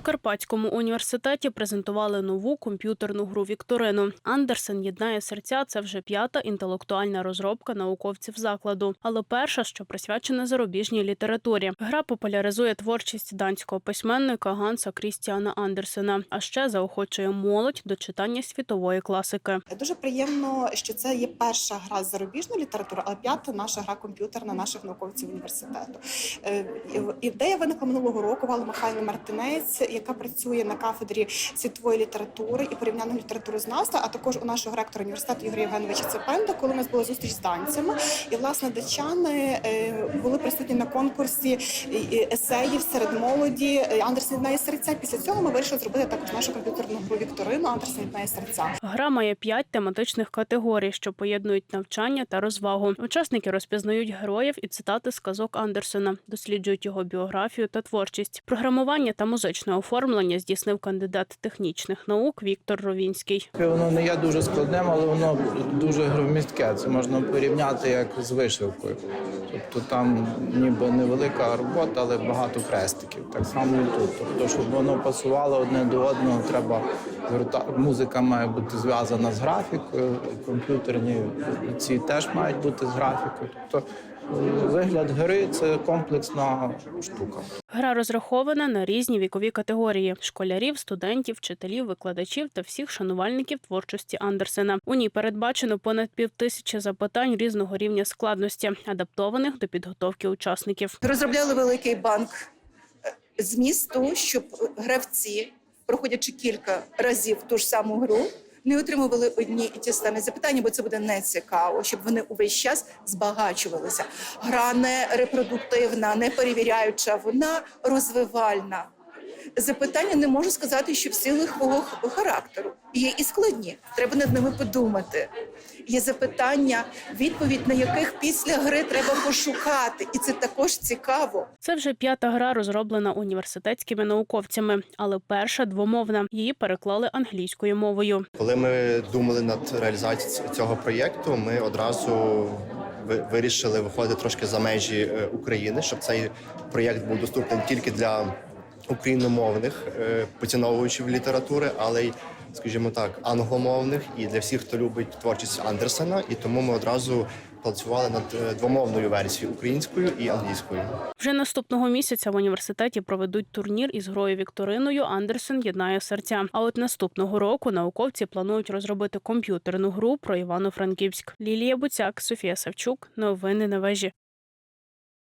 Карпатському університеті презентували нову комп'ютерну гру Вікторину. Андерсен єднає серця. Це вже п'ята інтелектуальна розробка науковців закладу, але перша, що присвячена зарубіжній літературі. Гра популяризує творчість данського письменника Ганса Крістіана Андерсена, а ще заохочує молодь до читання світової класики. Дуже приємно, що це є перша гра з зарубіжної а п'ята наша гра комп'ютерна наших науковців університету. Е, Ідея виникла минулого року. Вала Михайло Мартинець, яка працює на кафедрі світової літератури і порівняного літературознавства, а також у нашого ректора університету Ігоря Євгеновича Цепенда, коли у нас була зустріч з данцями. І власне датчани е, були присутні на конкурсі есеїв серед молоді е, Андерсен єднає серця. Після цього ми вирішили зробити також нашу комп'ютерну гру Вікторину Андерсен єднає серця. Гра має п'ять тематичних категорій, що поєднують навчання та розвагу. Учасники розпізнають героїв і цитати з казок Андерсена, досліджують його біографію та творчість. Програмування та музичне оформлення здійснив кандидат технічних наук Віктор Ровінський. Воно не є дуже складним, але воно дуже громістке. Це можна порівняти як з вишивкою. Тобто там ніби невелика робота, але багато крестиків. Так само і тут. Тобто, щоб воно пасувало одне до одного, треба музика має бути зв'язана з графікою, комп'ютерні ці теж мають бути з графікою. Тобто вигляд гри це комплексна штука. Гра розрахована на різні вікові категорії: школярів, студентів, вчителів, викладачів та всіх шанувальників творчості Андерсена. У ній передбачено понад півтисячі запитань різного рівня складності, адаптованих до підготовки учасників. Розробляли великий банк е, змісту, щоб гравці, проходячи кілька разів ту ж саму гру, не отримували одні і ті самі запитання, бо це буде нецікаво, щоб вони увесь час збагачувалися. Гра не репродуктивна, не перевіряюча, вона розвивальна. Запитання не можу сказати, що всі лихого х- характеру. Є і складні, треба над ними подумати. Є запитання, відповідь на яких після гри треба пошукати, і це також цікаво. Це вже п'ята гра, розроблена університетськими науковцями, але перша двомовна. Її переклали англійською мовою. Коли ми думали над реалізацією цього проєкту, ми одразу ви- вирішили виходити трошки за межі е, України, щоб цей проєкт був доступний не тільки для україномовних е, поціновувачів літератури, але й, скажімо так, англомовних і для всіх, хто любить творчість Андерсена. І тому ми одразу працювали над е, двомовною версією українською і англійською. Вже наступного місяця в університеті проведуть турнір із грою Вікториною Андерсен єднає серця. А от наступного року науковці планують розробити комп'ютерну гру про Івано-Франківськ. Лілія Буцяк, Софія Савчук. Новини на вежі.